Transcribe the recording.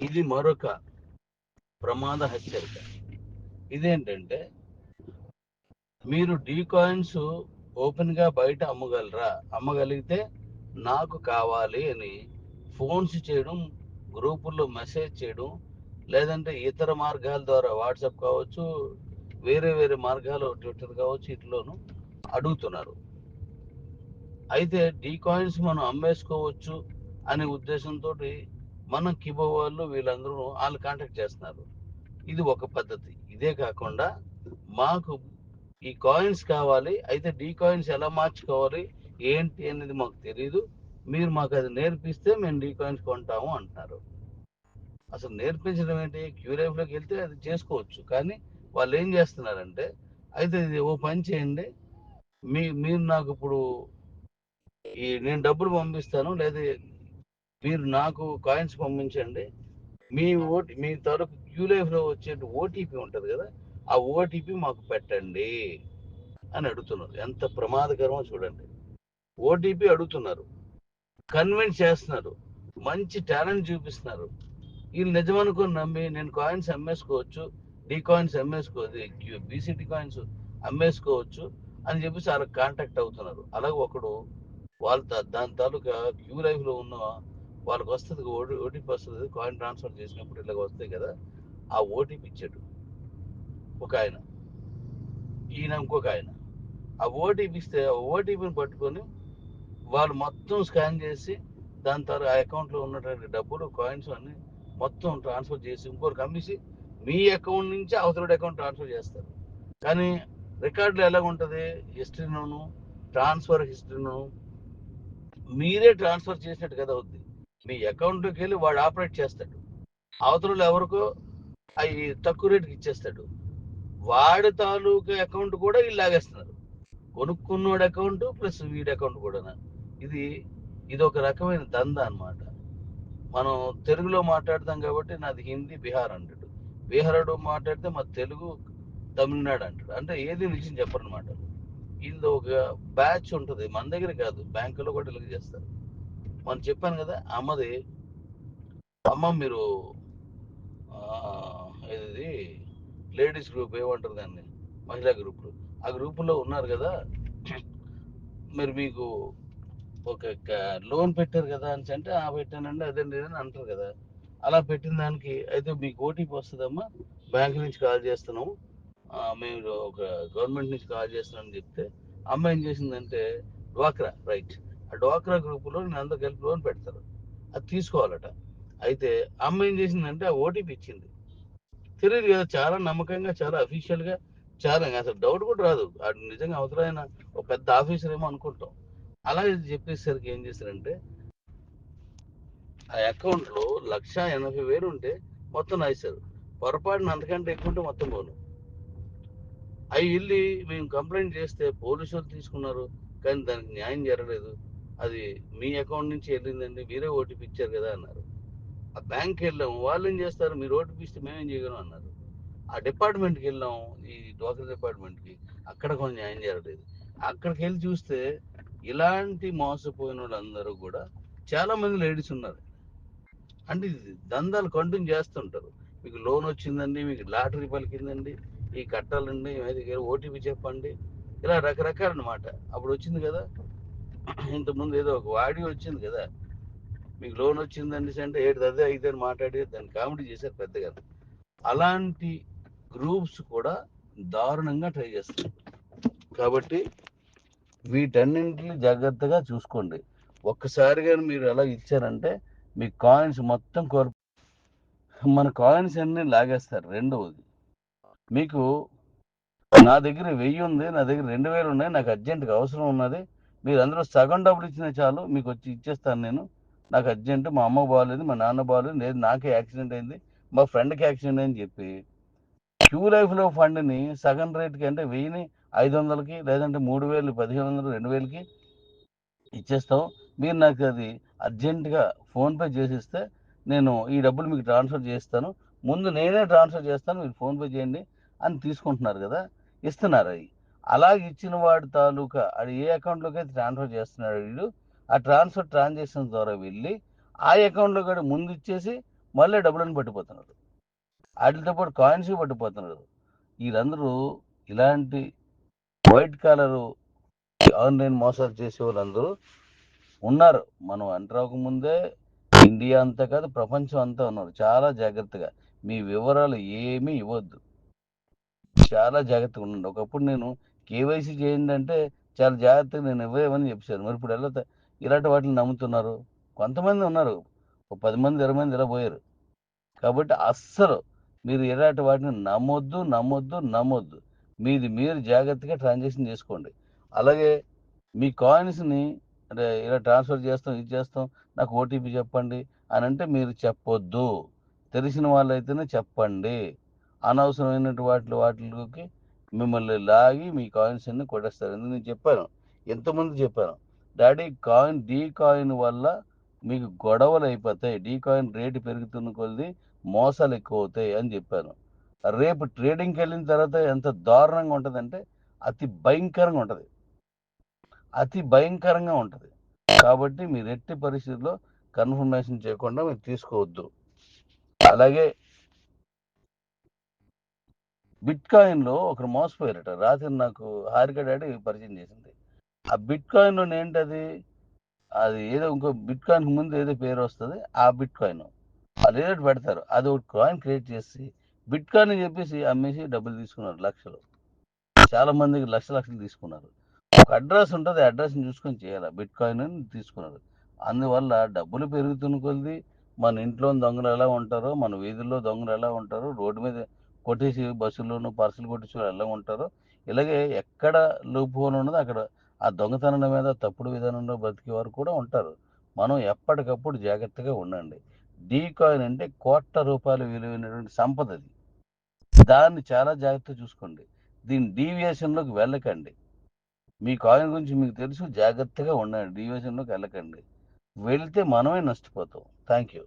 ఇది మరొక ప్రమాద హెచ్చరిక. ఇదేంటంటే మీరు డీ కాయిన్స్ ఓపెన్గా బయట అమ్మగలరా? అమ్మగలిగితే నాకు కావాలి అని ఫోన్స్ చేయడం గ్రూపుల్లో మెసేజ్ చేయడం లేదంటే ఇతర మార్గాల ద్వారా వాట్సాప్ కావచ్చు వేరే వేరే మార్గాలు ట్విట్టర్ కావచ్చు ఇట్లోను అడుగుతున్నారు. అయితే డీ కాయిన్స్ మనం అమ్మేసుకోవచ్చు అనే ఉద్దేశంతో మనం కిబో వాళ్ళు వీళ్ళందరూ వాళ్ళు కాంటాక్ట్ చేస్తున్నారు. ఇది ఒక పద్ధతి. ఇదే కాకుండా మాకు ఈ కాయిన్స్ కావాలి అయితే డీ కాయిన్స్ ఎలా మార్చుకోవాలి ఏంటి అనేది మాకు తెలియదు మీరు మాకు అది నేర్పిస్తే మేము డీ కాయిన్స్ కొంటాము అంటున్నారు. అసలు నేర్పించడం ఏంటి? క్యూరేఫ్లోకి వెళ్తే అది చేసుకోవచ్చు. కానీ వాళ్ళు ఏం చేస్తున్నారంటే అయితే ఇది ఓ పని చేయండి. మీ మీరు నాకు ఇప్పుడు ఈ నేను డబ్బులు పంపిస్తాను లేదా మీరు నాకు కాయిన్స్ పంపించండి. మీ ఓటి మీ తరపు క్యూ లైఫ్లో వచ్చే ఓటీపీ ఉంటుంది కదా ఆ ఓటీపీ మాకు పెట్టండి అని అడుగుతున్నారు. ఎంత ప్రమాదకరమో చూడండి. ఓటీపీ అడుగుతున్నారు. కన్విన్స్ చేస్తున్నారు. మంచి టాలెంట్ చూపిస్తున్నారు. వీళ్ళు నిజమనుకుని నమ్మి నేను కాయిన్స్ అమ్మేసుకోవచ్చు డీ కాయిన్స్ అమ్మేసుకోవచ్చు బీసీటీ కాయిన్స్ అమ్మేసుకోవచ్చు అని చెప్పేసి వాళ్ళకి కాంటాక్ట్ అవుతున్నారు. అలాగే ఒకడు వాళ్ళ దాని తాలూకా క్యూ లైఫ్లో ఉన్న వాళ్ళకి వస్తుంది ఓటీపీ వస్తుంది. కాయిన్ ట్రాన్స్ఫర్ చేసినప్పుడు ఇలాగ వస్తాయి కదా ఆ ఓటీపీ ఇచ్చాడు ఒక ఆయన. ఈయన ఇంకొక ఆయన. ఆ ఓటీపీ ఇస్తే ఆ ఓటీపీని పట్టుకొని వాళ్ళు మొత్తం స్కాన్ చేసి దాని తర్వాత ఆ అకౌంట్లో ఉన్నటువంటి డబ్బులు కాయిన్స్ అన్ని మొత్తం ట్రాన్స్ఫర్ చేసి ఇంకోరికి అమ్మేసి మీ అకౌంట్ నుంచి అవతల అకౌంట్ ట్రాన్స్ఫర్ చేస్తారు. కానీ రికార్డులు ఎలా ఉంటుంది? హిస్టరీను ట్రాన్స్ఫర్ హిస్టరీను మీరే ట్రాన్స్ఫర్ చేసినట్టు కదా అవుద్ది. మీ అకౌంట్లోకి వెళ్ళి వాడు ఆపరేట్ చేస్తాడు. అవతరులు ఎవరికో అవి తక్కువ రేటుకి ఇచ్చేస్తాడు. వాడి తాలూకా అకౌంట్ కూడా వీళ్ళు లాగేస్తున్నారు. కొనుక్కున్నోడు అకౌంట్ ప్లస్ వీడి అకౌంట్ కూడా. ఇది ఇది ఒక రకమైన దంద అన్నమాట. మనం తెలుగులో మాట్లాడతాం కాబట్టి నాది హిందీ బీహార్ అంటాడు. బీహారుడు మాట్లాడితే మా తెలుగు తమిళనాడు అంటాడు. అంటే ఏది నిజం చెప్పరనమాట ఇది ఒక బ్యాచ్ ఉంటుంది. మన దగ్గర కాదు. బ్యాంకులో కూడా ఇలాగ చేస్తారు. మనం చెప్పాను కదా అమ్మది. అమ్మ మీరు ఇది లేడీస్ గ్రూప్ ఏమంటారు దాన్ని? మహిళా గ్రూప్. ఆ గ్రూపులో ఉన్నారు కదా. మరి మీకు ఒక లోన్ పెట్టారు కదా అని అంటే ఆ పెట్టానండి అదే అని అంటారు కదా. అలా పెట్టిన దానికి అయితే మీకు ఓటీపీ వస్తుందమ్మా? బ్యాంక్ నుంచి కాల్ చేస్తున్నాము. మేము ఒక గవర్నమెంట్ నుంచి కాల్ చేస్తున్నామని చెప్తే అమ్మ ఏం చేసిందంటే డ్వాక్రా రైట్. ఆ డ్వాక్రా గ్రూపులో నేను అందరు కలిపి లోన్ పెడతారు. అది తీసుకోవాలట. అయితే అమ్మ ఏం చేసిందంటే ఆ ఓటీపీ ఇచ్చింది. తెలియదు కదా చాలా నమ్మకంగా చాలా అఫీషియల్గా చాలా అసలు డౌట్ కూడా రాదు. అది నిజంగా అవసరమైన ఒక పెద్ద ఆఫీసర్ ఏమో అనుకుంటాం. అలా చెప్పేసరికి ఏం చేశారంటే ఆ అకౌంట్లో లక్ష ఎనభై వేలు ఉంటే మొత్తం రాశారు పొరపాటున అంతకంటే ఎక్కువ ఉంటే మొత్తం పోను. అవి వెళ్ళి మేము కంప్లైంట్ చేస్తే పోలీసులు తీసుకున్నారు. కానీ దానికి న్యాయం జరగలేదు. అది మీ అకౌంట్ నుంచి వెళ్ళిందండి మీరే ఓటీపీ ఇచ్చారు కదా అన్నారు. ఆ బ్యాంక్కి వెళ్ళాము వాళ్ళు ఏం చేస్తారు మీరు ఓటీపీ ఇస్తే మేమేం చేయగలం అన్నారు. ఆ డిపార్ట్మెంట్కి వెళ్ళాం ఈ డోకర్ డిపార్ట్మెంట్కి అక్కడ కొంచెం న్యాయం జరగలేదు. అక్కడికి వెళ్ళి చూస్తే ఇలాంటి మోసపోయిన వాళ్ళందరూ కూడా చాలా మంది లేడీస్ ఉన్నారు. అంటే ఇది దందాలు కంటిన్యూ చేస్తుంటారు. మీకు లోన్ వచ్చిందండి మీకు లాటరీ పలికిందండి ఈ కట్టాలండి ఓటీపీ చెప్పండి ఇలా రకరకాల అన్నమాట అప్పుడు వచ్చింది కదా ఇంతకుముందు ఏదో ఒక ఆడియో వచ్చింది కదా. మీకు లోన్ వచ్చిందండి అంటే ఏడు అదే అయితే అని మాట్లాడి దాన్ని కామెడీ చేశారు పెద్దగా. అలాంటి గ్రూప్స్ కూడా దారుణంగా ట్రై చేస్తారు కాబట్టి వీటన్నింటిని జాగ్రత్తగా చూసుకోండి. ఒక్కసారిగా మీరు ఎలా ఇచ్చారంటే మీ కాయిన్స్ మొత్తం కోర్ మన కాయిన్స్ అన్ని లాగేస్తారు రెండవది. మీకు నా దగ్గర వెయ్యి ఉంది నా దగ్గర రెండు వేలు ఉన్నాయి నాకు అర్జెంటుగా అవసరం ఉన్నది. మీరు అందరూ సగం డబ్బులు ఇచ్చినా చాలు మీకు వచ్చి ఇచ్చేస్తాను నేను. నాకు అర్జెంట్ మా అమ్మ బాగాలేదు మా నాన్న బాగాలేదు లేదు నాకే యాక్సిడెంట్ అయింది మా ఫ్రెండ్కి యాక్సిడెంట్ అని చెప్పి. క్యూ లైఫ్లో ఫండ్ని సగం రేట్కి అంటే వెయ్యిని ఐదు వందలకి లేదంటే మూడు వేలు పదిహేను వందలు రెండు వేలకి ఇచ్చేస్తాం మీరు నాకు అది అర్జెంటుగా ఫోన్పే చేసిస్తే నేను ఈ డబ్బులు మీకు ట్రాన్స్ఫర్ చేస్తాను. ముందు నేనే ట్రాన్స్ఫర్ చేస్తాను మీరు ఫోన్పే చేయండి అని తీసుకుంటున్నారు కదా ఇస్తున్నారు అవి అలాగే ఇచ్చిన వాడు తాలూకా అది ఏ అకౌంట్లోకి అయితే ట్రాన్స్ఫర్ చేస్తున్నాడు వీడు ఆ ట్రాన్స్ఫర్ ట్రాన్సాక్షన్ ద్వారా వెళ్ళి ఆ అకౌంట్లో కూడా ముందు ఇచ్చేసి మళ్ళీ డబ్బులను పట్టిపోతున్నారు వాటితో పాటు కాయిన్స్ పట్టిపోతున్నారు వీళ్ళందరూ ఇలాంటి వైట్ కాలర్ ఆన్లైన్ మోసాలు చేసే వాళ్ళందరూ ఉన్నారు. మనం అంటరాక ముందే ఇండియా అంతా కాదు ప్రపంచం అంతా ఉన్నారు. చాలా జాగ్రత్తగా. మీ వివరాలు ఏమీ ఇవ్వద్దు. చాలా జాగ్రత్తగా ఉండండి. ఒకప్పుడు నేను కేవైసీ చేయండి అంటే చాలా జాగ్రత్తగా నేను ఇవ్వేమని చెప్పాను మరి ఇప్పుడు ఎలా ఇలాంటి వాటిని నమ్ముతున్నారు. కొంతమంది ఉన్నారు. ఒక పది మంది ఇరవై మంది ఇలా పోయారు. కాబట్టి అస్సలు మీరు ఇలాంటి వాటిని నమ్మొద్దు నమ్మొద్దు నమ్మొద్దు. మీది మీరు జాగ్రత్తగా ట్రాన్సాక్షన్ చేసుకోండి. అలాగే మీ కాయిన్స్ని అంటే ఇలా ట్రాన్స్ఫర్ చేస్తాం ఇది చేస్తాం నాకు ఓటీపీ చెప్పండి అని అంటే మీరు చెప్పొద్దు. తెలిసిన వాళ్ళైతేనే చెప్పండి. అనవసరమైనటువంటి వాటి వాటికి మిమ్మల్ని లాగి మీ కాయిన్స్ అన్ని కొట్టేస్తారు. ఎందుకు నేను చెప్పాను? ఎంతమంది చెప్పాను. డాడీ కాయిన్ డీ కాయిన్ వల్ల మీకు గొడవలు అయిపోతాయి. డీ కాయిన్ రేటు పెరుగుతున్న కొద్ది మోసాలు ఎక్కువ అవుతాయి అని చెప్పాను. రేపు ట్రేడింగ్కి వెళ్ళిన తర్వాత ఎంత దారుణంగా ఉంటుందంటే అతి భయంకరంగా ఉంటుంది. అతి భయంకరంగా ఉంటుంది. కాబట్టి మీరు ఎట్టి పరిస్థితుల్లో కన్ఫర్మేషన్ చేయకుండా మీరు తీసుకోవద్దు. అలాగే బిట్ కాయిన్లో ఒకరు మోసపోయారట. రాత్రి నాకు హారిక డాడీ పరిచయం చేసింది. ఆ బిట్ కాయిన్ ఏంటది అది ఏదో ఇంకో బిట్ కాయిన్ ముందు ఏదో పేరు వస్తుంది. ఆ బిట్ కాయిన్ వాళ్ళు ఏదో పెడతారు. అది ఒక కాయిన్ క్రియేట్ చేసి బిట్ కాయిన్ అని చెప్పేసి అమ్మేసి డబ్బులు తీసుకున్నారు లక్షలు. చాలా మందికి లక్ష లక్షలు తీసుకున్నారు. ఒక అడ్రస్ ఉంటుంది. అడ్రస్ చూసుకొని చేయాలి. బిట్ కాయిన్ అని తీసుకున్నారు. అందువల్ల డబ్బులు పెరుగుతున్న కొద్ది మన ఇంట్లో దొంగలు ఎలా ఉంటారో మన వీధుల్లో దొంగలు ఎలా ఉంటారో రోడ్డు మీద కొట్టేసి బస్సుల్లోనూ పర్సులు కొట్టేసి వాళ్ళు ఎలా ఉంటారో ఇలాగే ఎక్కడ లూప్ ఉన్నదో అక్కడ ఆ దొంగతనం మీద తప్పుడు విధానంలో బతికే వారు కూడా ఉంటారు. మనం ఎప్పటికప్పుడు జాగ్రత్తగా ఉండండి. డీ కాయిన్ అంటే కోట్ల రూపాయలు విలువైనటువంటి సంపద అది. దాన్ని చాలా జాగ్రత్తగా చూసుకోండి. దీని డీవియేషన్లోకి వెళ్ళకండి. మీ కాయిన్ గురించి మీకు తెలుసు జాగ్రత్తగా ఉండండి. డీవియేషన్లోకి వెళ్ళకండి. వెళ్తే మనమే నష్టపోతాం. Thank you